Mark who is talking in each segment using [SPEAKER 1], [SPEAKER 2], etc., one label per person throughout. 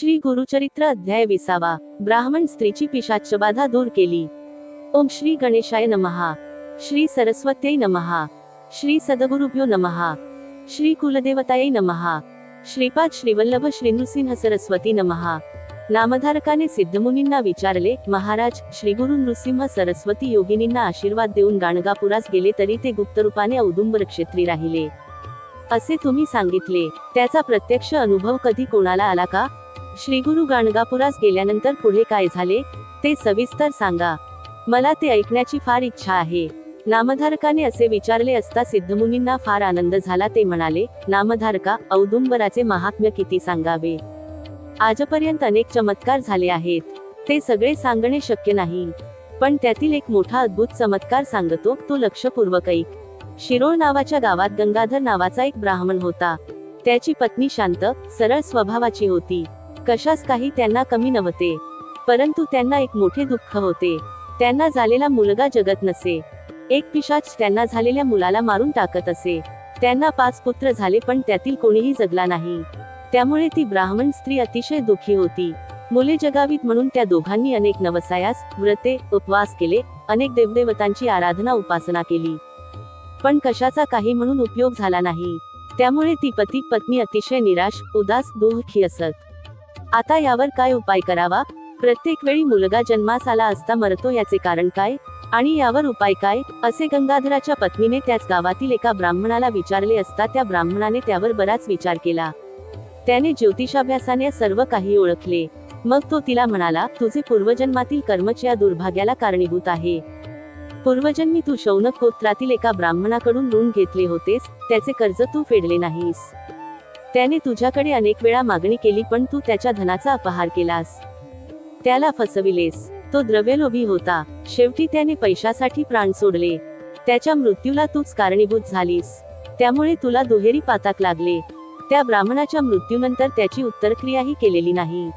[SPEAKER 1] श्री गुरुचरित्र अध्याय विसावा. ब्राह्मण स्त्रीची पिशाच्यबाधा दूर केली. ओम श्री गणेशाय नमहा श्री सरस्वत्यै नमहा श्री सदगुरुभ्यो नमहा श्री कुलदेवतायै नमहा श्रीपाद श्रीवल्लभ श्री नृसिंह सरस्वती नमहा नामधारकाने सिद्धमुनींना विचारले महाराज श्री गुरु नृसिंह सरस्वती योगिनींना आशीर्वाद देऊन गाणगापुरास गेले तरी ते गुप्तरूपाने औदुंबर क्षेत्री राहिले. असे तुम्ही सांगितले. त्याचा प्रत्यक्ष अनुभव कधी कोणाला आला का? श्री गुरु गाणगापुरास गेल्यानंतर पुढे काय झाले ते सविस्तर सांगा. मला ते ऐकण्याची फार इच्छा आहे. नामधारकाने असे विचारले असता सिद्धमुनींना फार आनंद झाला ते म्हणाले नामधारका औदुंबराचे महात्म्य किती सांगावे? आजपर्यंत अनेक चमत्कार झाले आहेत. ते सगळे सांगणे शक्य नाही. पण त्यातील एक मोठा अद्भुत चमत्कार सांगतो तो लक्षपूर्वक ऐक. शिरोळ नावाच्या गावात गंगाधर नावाचा एक ब्राह्मण होता. त्याची पत्नी शांत सरळ स्वभावाची होती. कशास काही त्यांना कमी नव्हते. परंतु त्यांना एक मोठे दुःख होते. त्यांना झालेला मुलगा जगत नसे. एक पिशाच त्यांना झालेल्या मुलाला मारून टाकत असे. त्यांना पाच पुत्र झाले पण त्यातील कोणीही जगला नाही. त्यामुळे ती ब्राह्मण स्त्री अतिशय दुःखी होती. मुले जगावीत म्हणून त्या दोघांनी अनेक नवसायास व्रते उपवास केले अनेक देवदेवतांची आराधना उपासना केली. पण कशाचा काही म्हणून उपयोग झाला नाही. त्यामुळे ती पती पत्नी अतिशय निराश उदास दुःखी असत. आता यावर काय उपाय करावा? प्रत्येक वेळी मुलगा जन्मास आला असता मरतो याचे कारण काय? आणि यावर उपाय काय? असे गंगाधराच्या पत्नीने त्याच गावातील एका ब्राह्मणाला विचारले असता त्या ब्राह्मणाने त्यावर बराच विचार केला. त्याने ज्योतिषाभ्यासाने सर्व काही ओळखले. मग तो तिला म्हणाला तुझे पूर्वजन्मातील कर्मच या दुर्भाग्याला कारणीभूत आहे. पूर्वजन्मी तू शौनक गोत्रातील एका ब्राह्मणाकडून ऋण घेतले होतेस त्याचे कर्ज तू फेडले नाहीस. त्याने तुझ्याकडे अनेक वेळा मागणी केली पण तू त्याच्या धनाचा अपहार केलास. त्याला फसविलेस. तो द्रव्यलोभी होता. शेवटी त्याने पैशासाठी प्राण सोडले. त्याच्या मृत्यूला तूच कारणीभूत झालीस. त्यामुळे तुला दुहेरी पाताक लागले. त्या ब्राह्मणाच्या मृत्यूनंतर त्याची उत्तरक्रियाही केलेली नाही.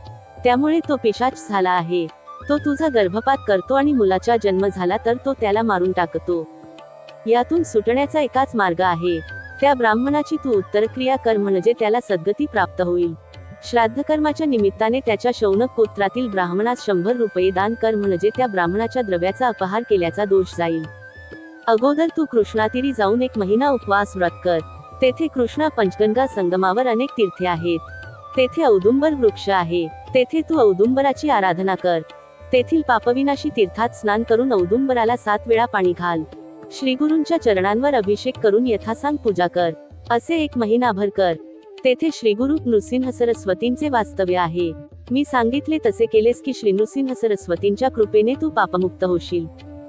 [SPEAKER 1] त्यामुळे तो पिशाच झाला आहे. तो तुझा गर्भपात करतो आणि मुलाचा जन्म झाला तर तो त्याला मारून टाकतो. यातून सुटण्याचा एकाच मार्ग आहे. त्या ब्राह्मणाची तू उत्तरक्रिया कर म्हणजे त्याला सद्गती प्राप्त होईल. श्राद्ध कर्माच्या निमित्ताने त्याच्या शौनक पुत्रातील ब्राह्मणास शंभर रुपये दान कर म्हणजे त्या ब्राह्मणाच्या द्रव्याचा अपहार केल्याचा दोष जाईल. अगोदर तू कृष्णातीरी जाऊन एक महिना उपवास व्रत कर. तेथे कृष्णा पंचगंगा संगमावर अनेक तीर्थे आहेत. तेथे औदुंबर वृक्ष आहे. तेथे तू औदुंबराची आराधना कर. तेथील पापविनाशी तीर्थात स्नान करून औदुंबराला सात वेळा पाणी घाल. श्रीगुरूंच्या चरणांवर अभिषेक करून यथासांग पूजा कर. असे एक महिनाभर कर. तेथे श्रीगुरु नृसिंह सरस्वतींचे वास्तव्य आहे. मी सांगितले तसे केलेस की श्री नृसिंह सरस्वतींच्या कृपेने तू पापमुक्त होशील.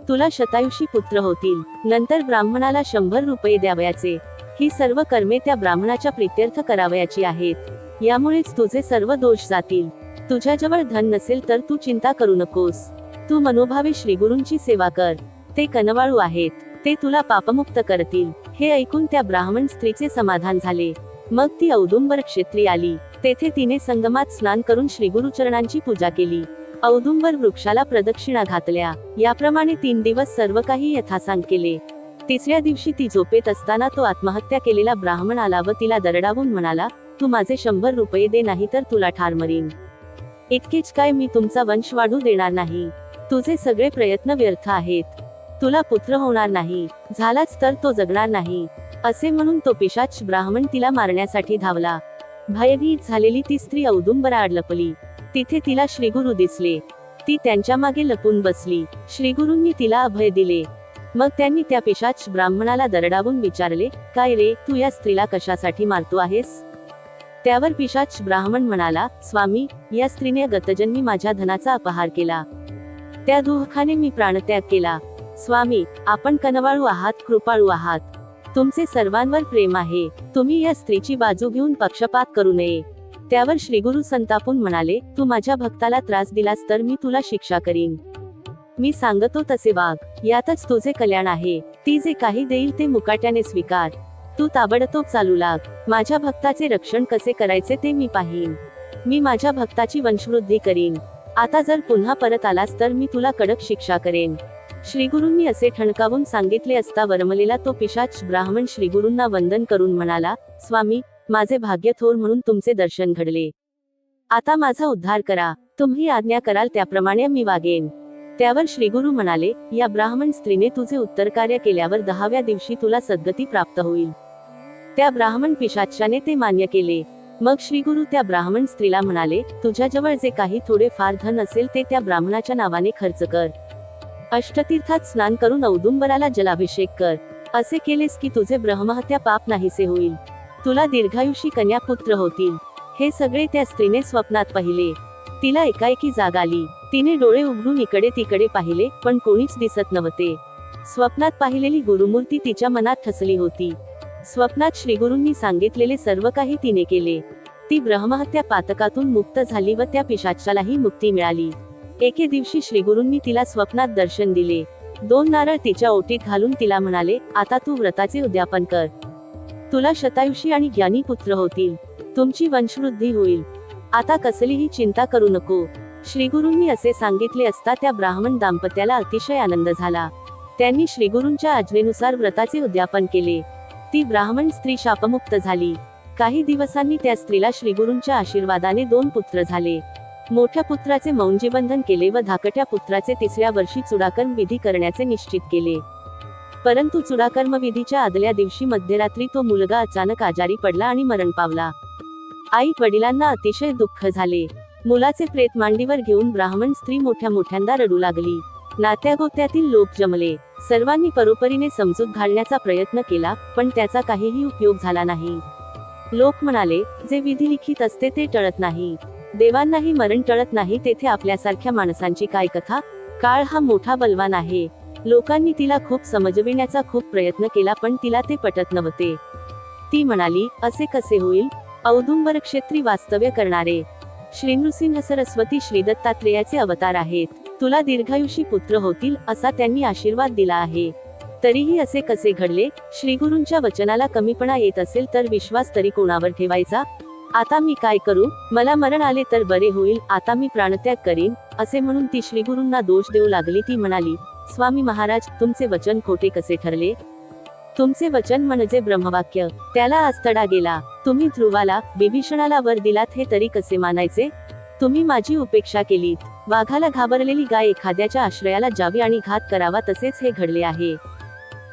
[SPEAKER 1] तुला शतायुषी पुत्र होतील. नंतर ब्राह्मणाला शंभर रुपये द्यावयाचे. ही सर्व कर्मे त्या ब्राह्मणाच्या प्रित्यर्थ करावयाची आहेत. यामुळेच तुझे सर्व दोष जातील. तुझ्याजवळ धन नसेल तर तू चिंता करू नकोस. तू मनोभावे श्रीगुरूंची सेवा कर. ते कनवाळू आहेत. ते तुला पापमुक्त करतील. हे ऐकून त्या ब्राह्मण स्त्रीचे समाधान झाले. मग ती औदुंबर क्षेत्री आली. तेथे तिने संगमात स्नान करून श्रीगुरुचरणांची पूजा केली. औदुंबर वृक्षाला प्रदक्षिणा घातल्या. याप्रमाणे तीन दिवस सर्व काही यथासांग केले. तिसऱ्या दिवशी ती झोपेत असताना तो आत्महत्या केलेला ब्राह्मण आला व तिला दरडावून म्हणाला तू माझे शंभर रुपये दे नाही तर तुला ठार मरीन. इतकेच काय मी तुमचा वंश वाढू देणार नाही. तुझे सगळे प्रयत्न व्यर्थ आहेत. तुला पुत्र होणार नाही. झालाच तर तो जगणार नाही. असे म्हणून तो पिशाच ब्राह्मण तिला मारण्यासाठी धावला. भयभीत झालेली ती स्त्री औदुंबराआड लपली. तिथे तिला श्रीगुरु दिसले. ती त्यांच्या मागे लपून बसली. श्रीगुरूंनी तिला अभय दिले. मग त्यांनी त्या पिशाच ब्राह्मणाला दरडावून विचारले काय रे तू या स्त्रीला कशासाठी मारतो आहेस? त्यावर पिशाच ब्राह्मण म्हणाला स्वामी या स्त्रीने गतजन्मी माझ्या धनाचा अपहार केला. त्या दुःखाने मी प्राणत्याग केला. स्वामी आपण कनवाळू आहात कृपाळू आहात. तुमचे सर्वांवर प्रेम आहे. तुम्ही या स्त्रीची बाजू घेऊन पक्षपात करू नये. त्यावर श्रीगुरु संतापून म्हणाले तू माझ्या भक्ताला त्रास दिलास तर मी तुला शिक्षा करीन. मी सांगतो तसे वाघ यातच तुझे कल्याण आहे. ती जे काही देईल ते मुकाट्याने स्वीकार. तू ताबडतोब चालू लाग. माझ्या भक्ताचे रक्षण कसे करायचे ते मी पाहीन. मी माझ्या भक्ताची वंशवृद्धी करीन. आता जर पुन्हा परत आलास तर मी तुला कडक शिक्षा करेन. श्रीगुरूंनी असे ठणकावून सांगितले असता वरमलेला तो पिशाच ब्राह्मण श्रीगुरूंना वंदन करून म्हणाला स्वामी माझे भाग्य थोर म्हणून तुमचे दर्शन घडले. आता माझा उद्धार करा. तुम्ही आज्ञा कराल त्याप्रमाणे मी वागेन. त्यावर श्रीगुरु म्हणाले या ब्राह्मण स्त्रीने तुझे उत्तर कार्य केल्यावर दहाव्या दिवशी तुला सद्गती प्राप्त होईल. त्या ब्राह्मण पिशाच्याने ते मान्य केले. मग श्रीगुरु त्या ब्राह्मण स्त्रीला म्हणाले तुझ्याजवळ जे काही थोडे फार धन असेल ते त्या ब्राह्मणाच्या नावाने खर्च कर. अष्टतीर्थात स्नान करून औदुंबराला जलाभिषेक कर. असे केलेस की तुझे ब्रह्महत्या पाप नाहीसे होईल. तुला दीर्घायुषी कन्या पुत्र होतील. हे सगळे त्या स्त्रीने स्वप्नात पाहिले. तिला एकाएकी जाग आली. तिने डोळे उघडून इकडे तिकडे पाहिले पण कोणीच दिसत नव्हते. स्वप्नात पाहिलेली गुरुमूर्ती तिच्या मनात ठसली होती. स्वप्नात श्रीगुरूंनी सांगितलेले सर्व काही तिने केले. ती ब्रह्महत्या पातकातून मुक्त झाली व त्या पिशाचालाही मुक्ती मिळाली. एके दिवशी श्रीगुरूंनी तिला स्वप्नात दर्शन दिले. दोन नारळ तिच्या ओटीत घालून तिला म्हणाले आता तू व्रताचे उद्यापन कर. तुला शतायुषी आणि ज्ञानी पुत्र होतील. तुमची वंशवृद्धी होईल. आता कसलीही चिंता करू नको. श्रीगुरूंनी असे सांगितले असता त्या ब्राह्मण दाम्पत्याला अतिशय आनंद झाला. त्यांनी श्रीगुरूंच्या आज्ञेनुसार व्रताचे उद्यापन केले. ती ब्राह्मण स्त्री शापमुक्त झाली. काही दिवसांनी त्या स्त्रीला श्रीगुरूंच्या आशीर्वादाने दोन पुत्र झाले. मोठ्या पुत्राचे मौंजीबंधन केले व धाकट्या पुत्राचे तिसऱ्या वर्षी चुडाकर्म विधी करण्याचे निश्चित केले. परंतु चुडाकर्म विधीच्या आदल्या दिवशी मध्यरात्री तो मुलगा अचानक आजारी पडला आणि मरण पावला. आई वडिलांना अतिशय दुःख झाले. मुलाचे प्रेत मांडीवर घेऊन ब्राह्मण स्त्री मोठ्या मोठ्यांदा रडू लागली. नात्यागोत्यातील लोक जमले. सर्वांनी परोपरीने समजूत घालण्याचा प्रयत्न केला पण त्याचा काहीही उपयोग झाला नाही. लोक म्हणाले जे विधी लिखित असते ते टळत नाही. देवांनाही मरण टळत नाही तेथे आपल्यासारख्या माणसांची काय कथा काळ हा मोठा बलवान आहे. लोकांनी तिला खूप समजविण्याचा खूप प्रयत्न केला पण तिला ते पटत नव्हते. ती म्हणाली असे कसे होईल? औदुंबर क्षेत्री वास्तव्य करणारे. श्री नृसिंह सरस्वती श्री दत्तात्रेयाचे अवतार आहेत. तुला दीर्घायुषी पुत्र होतील असा त्यांनी आशीर्वाद दिला आहे. तरीही असे कसे घडले? श्रीगुरूंच्या वचनाला कमीपणा येत असेल तर विश्वास तरी कोणावर ठेवायचा? आता मी काय करू? मला मरण आले तर बरे होईल आता मी प्राणत्याग करीन असे म्हणून ती श्रीगुरूंना दोष देऊ लागली. ती म्हणाली स्वामी महाराज तुमचे वचन खोटे कसे ठरले? तुमचे वचन म्हणजे ब्रह्मवाक्य. त्याला आस्तडा गेला. तुम्ही ध्रुवाला विभीषणाला वर दिलात हे तरी कसे मानायचे? तुम्ही माझी उपेक्षा केली वाघाला घाबरलेली गाय एखाद्याच्या आश्रयाला जावी आणि घात करावा तसेच हे घडले आहे.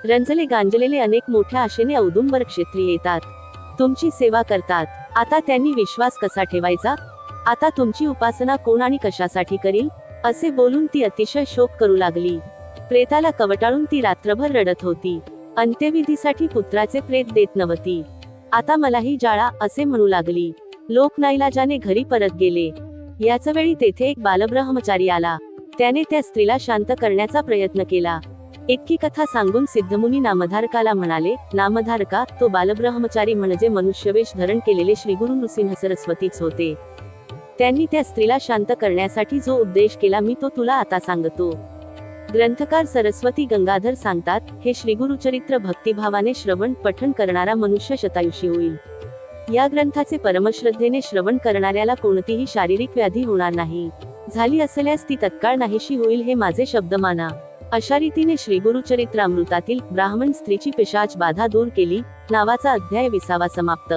[SPEAKER 1] रंजले गांजलेले अनेक मोठ्या आशेने औदुंबर क्षेत्री येतात. तुमची सेवा करतात. आता त्यांनी विश्वास कसा ठेवायचा? आता तुमची उपासना कोण आणि कशासाठी करील? असे बोलून ती अतिशय शोक करू लागली. प्रेताला कवटाळून ती रात्रभर रडत होती. अंत्यविधीसाठी पुत्राचे प्रेत देत नव्हती. आता मलाही जाळा असे म्हणू लागली. लोक नाईलाजाने घरी परत गेले. याच वेळी तेथे एक बालब्रह्मचारी आला. त्याने त्या स्त्रीला शांत करण्याचा प्रयत्न केला. इतकी कथा सांगून सिद्धमुनी नामधारकाला म्हणाले नामधारका तो बालब्रह्मचारी म्हणजे मनुष्यवेश धरण केलेले श्रीगुरु नृसिंह सरस्वतीच होते. त्यांनी त्या स्त्रीला शांत करण्यासाठी जो उद्देश केला मी तो तुला आता सांगतो. ग्रंथकार सरस्वती गंगाधर सांगतात हे श्रीगुरुचरित्र भक्तिभावाने श्रवण पठण करणारा मनुष्य शतायुषी होईल. या ग्रंथाचे परमश्रद्धेने श्रवण करणाऱ्याला कोणतीही शारीरिक व्याधी होणार नाही. झाली असल्यास ती तत्काळ नाहीशी होईल हे माझे शब्द माना अशा रीतीने श्रीगुरुचरित्रामृतातील ब्राह्मण स्त्रीची पिशाच बाधा दूर केली. नावाचा अध्याय विसावा समाप्त.